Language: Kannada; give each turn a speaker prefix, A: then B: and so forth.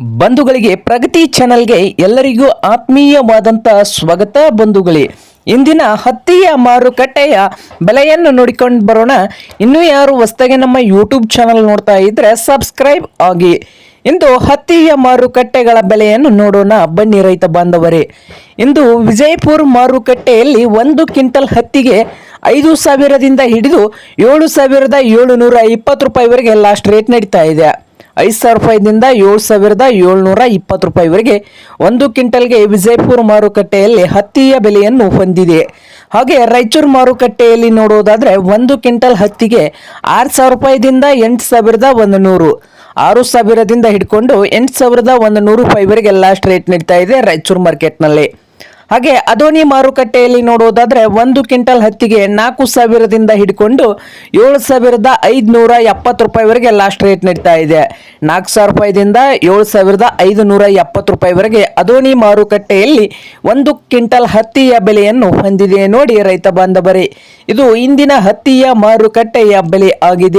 A: ಬಂಧುಗಳಿಗೆ ಪ್ರಗತಿ ಚಾನೆಲ್ಗೆ ಎಲ್ಲರಿಗೂ ಆತ್ಮೀಯವಾದಂಥ ಸ್ವಾಗತ ಬಂಧುಗಳೇ. ಇಂದಿನ ಹತ್ತಿಯ ಮಾರುಕಟ್ಟೆಯ ಬೆಲೆಯನ್ನು ನೋಡಿಕೊಂಡು ಬರೋಣ. ಇನ್ನೂ ಯಾರು ಹೊಸ್ತಾಗೆ ನಮ್ಮ ಯೂಟ್ಯೂಬ್ ಚಾನಲ್ ನೋಡ್ತಾ ಇದ್ರೆ ಸಬ್ಸ್ಕ್ರೈಬ್ ಆಗಿ. ಇಂದು ಹತ್ತಿಯ ಮಾರುಕಟ್ಟೆಗಳ ಬೆಲೆಯನ್ನು ನೋಡೋಣ. ಬನ್ನಿ ರೈತ ಬಾಂಧವರೇ. ಇಂದು ವಿಜಯಪುರ ಮಾರುಕಟ್ಟೆಯಲ್ಲಿ ಒಂದು ಕ್ವಿಂಟಲ್ ಹತ್ತಿಗೆ ಐದು ಸಾವಿರದಿಂದ ಹಿಡಿದು ಏಳು ಸಾವಿರದ ಏಳುನೂರ ಇಪ್ಪತ್ತು ರೂಪಾಯಿವರೆಗೆ ಲಾಸ್ಟ್ ರೇಟ್ ನಡೀತಾ ಇದೆ. ಐದು ಸಾವಿರ ರೂಪಾಯಿದಿಂದ ಏಳು ಸಾವಿರದ ಏಳ್ನೂರ ಇಪ್ಪತ್ತು ರೂಪಾಯಿವರೆಗೆ ಒಂದು ಕ್ವಿಂಟಲ್ಗೆ ವಿಜಯಪುರ ಮಾರುಕಟ್ಟೆಯಲ್ಲಿ ಹತ್ತಿಯ ಬೆಲೆಯನ್ನು ಹೊಂದಿದೆ. ಹಾಗೆ ರಾಯಚೂರು ಮಾರುಕಟ್ಟೆಯಲ್ಲಿ ನೋಡುವುದಾದರೆ ಒಂದು ಕ್ವಿಂಟಲ್ ಹತ್ತಿಗೆ ಆರು ಸಾವಿರ ರೂಪಾಯಿದಿಂದ ಎಂಟು ಸಾವಿರದ ಒಂದು ನೂರು ಆರು ಸಾವಿರದಿಂದ ಹಿಡ್ಕೊಂಡು ಎಂಟು ಸಾವಿರದ ಒಂದು ನೂರು ರೂಪಾಯಿವರೆಗೆ ಲಾಸ್ಟ್ ರೇಟ್ ನೀಡ್ತಾ ಇದೆ ರಾಯಚೂರು ಮಾರ್ಕೆಟ್ನಲ್ಲಿ. ಹಾಗೆ ಅದೋನಿ ಮಾರುಕಟ್ಟೆಯಲ್ಲಿ ನೋಡೋದಾದ್ರೆ ಒಂದು ಕ್ವಿಂಟಲ್ ಹತ್ತಿಗೆ ನಾಲ್ಕು ಸಾವಿರದಿಂದ ಹಿಡ್ಕೊಂಡು ಏಳು ಸಾವಿರದ ಐದುನೂರ ಎಪ್ಪತ್ತು ರೂಪಾಯಿವರೆಗೆ ಲಾಸ್ಟ್ ರೇಟ್ ನಡೀತಾ ಇದೆ. ನಾಲ್ಕು ಸಾವಿರ ರೂಪಾಯಿದಿಂದ ಏಳು ಸಾವಿರದ ಐದುನೂರ ಎಪ್ಪತ್ತು ರೂಪಾಯಿವರೆಗೆ ಅದೋನಿ ಮಾರುಕಟ್ಟೆಯಲ್ಲಿ ಒಂದು ಕ್ವಿಂಟಲ್ ಹತ್ತಿಯ ಬೆಲೆಯನ್ನು ಹೊಂದಿದೆ ನೋಡಿ ರೈತ ಬಾಂಧವರೇ. ಇದು ಇಂದಿನ ಹತ್ತಿಯ ಮಾರುಕಟ್ಟೆಯ ಬೆಲೆ ಆಗಿದೆ.